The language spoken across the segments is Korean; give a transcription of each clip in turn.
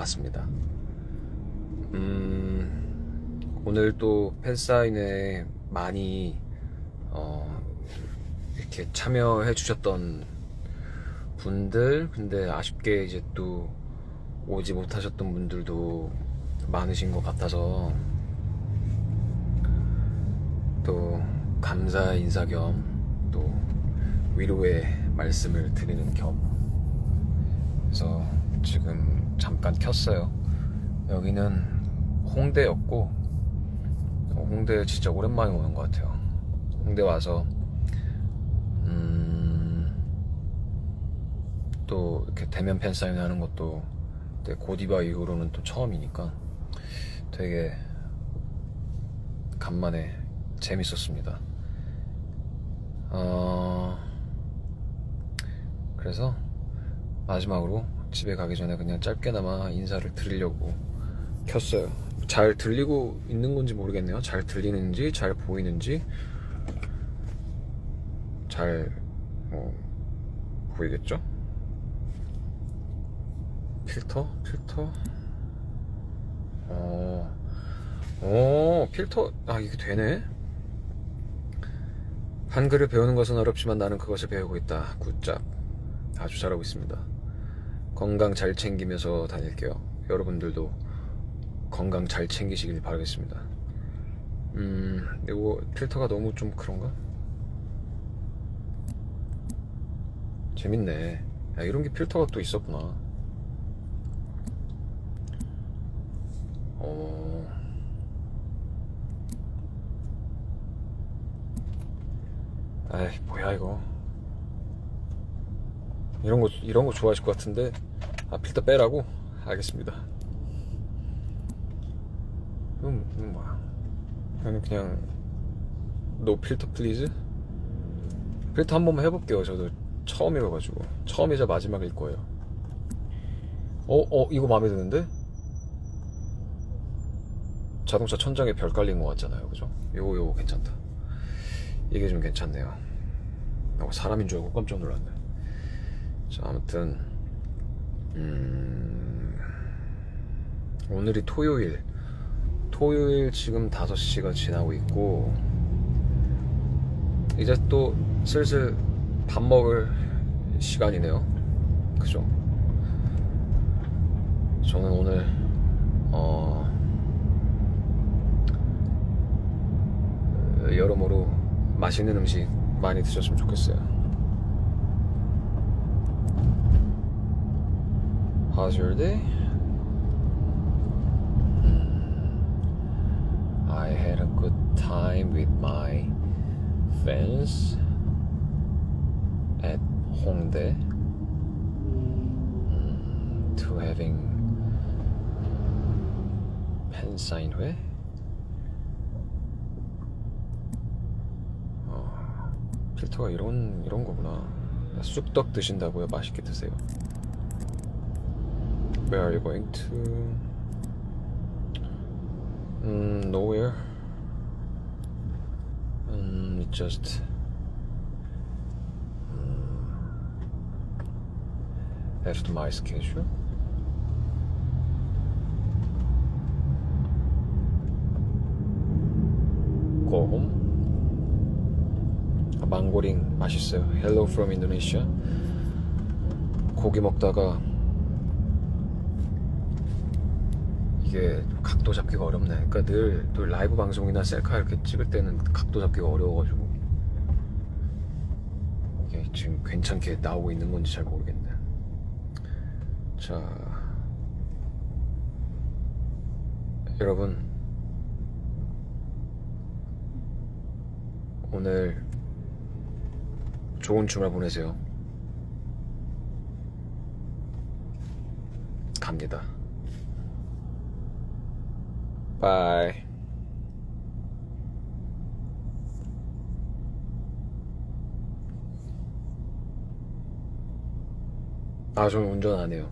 봤습니다. 음, 오늘 또 팬사인회 많이 어, 이렇게 참여해 주셨던 분들 근데 아쉽게 이제 또 오지 못하셨던 분들도 많으신 것 같아서 또 감사 인사 겸 또 위로의 말씀을 드리는 겸 그래서 지금 잠깐 켰어요. 여기는 홍대였고 어, 홍대 진짜 오랜만에 오는 것 같아요. 홍대 와서 음, 또 이렇게 대면 팬 사인 하는 것도 고디바 이후로는 또 처음이니까 되게 간만에 재밌었습니다. 어, 그래서 마지막으로 집에 가기 전에 그냥 짧게나마 인사를 드리려고 켰어요. 잘 들리고 있는 건지 모르겠네요. 잘 들리는지, 잘 보이는지, 잘, 뭐, 보이겠죠? 필터? 필터? 어, 어, 필터, 아, 이게 되네? 한글을 배우는 것은 어렵지만 나는 그것을 배우고 있다. 굿잡. 아주 잘하고 있습니다. 건강 잘 챙기면서 다닐게요. 여러분들도 건강 잘 챙기시길 바라겠습니다. 음, 이거 필터가 너무 좀 그런가? 재밌네. 야, 이런 게 필터가 또 있었구나. 어. 아이, 뭐야, 이거. 이런 거, 이런 거 좋아하실 것 같은데. 아, 필터 빼라고? 알겠습니다. 이건, 뭐야. 이거는 그냥, 노 필터 플리즈? 필터 한 번만 해볼게요. 저도 처음이어가지고. 처음이자 마지막일 거예요. 어, 어, 이거 마음에 드는데? 자동차 천장에 별 깔린 것 같잖아요. 그죠? 요거, 요거 괜찮다. 이게 좀 괜찮네요. 어, 사람인 줄 알고 깜짝 놀랐네. 자, 아무튼, 음, 오늘이 토요일. 토요일 지금 5시가 지나고 있고, 이제 또 슬슬 밥 먹을 시간이네요. 그죠? 저는 오늘, 어, 여러모로 맛있는 음식 많이 드셨으면 좋겠어요. How's your day? Hmm. I had a good time with my friends at Hongdae mm, to having 팬 사인회. 어, 필터가 이런 이런 거구나. 쑥떡 드신다고요? 맛있게 드세요. Where are you going to? Mm, nowhere. Um, just. um, After my schedule. Go home. 아, 망고링 맛있어요. Hello from Indonesia. 고기 먹다가 이게 각도 잡기가 어렵네. 그러니까 늘, 늘 라이브 방송이나 셀카 이렇게 찍을 때는 각도 잡기가 어려워가지고 이게 지금 괜찮게 나오고 있는 건지 잘 모르겠네. 자, 여러분 오늘 좋은 주말 보내세요. 갑니다. 바이. 아, 저는 운전 안 해요.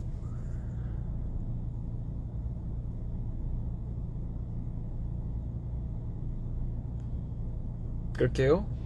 끌게요.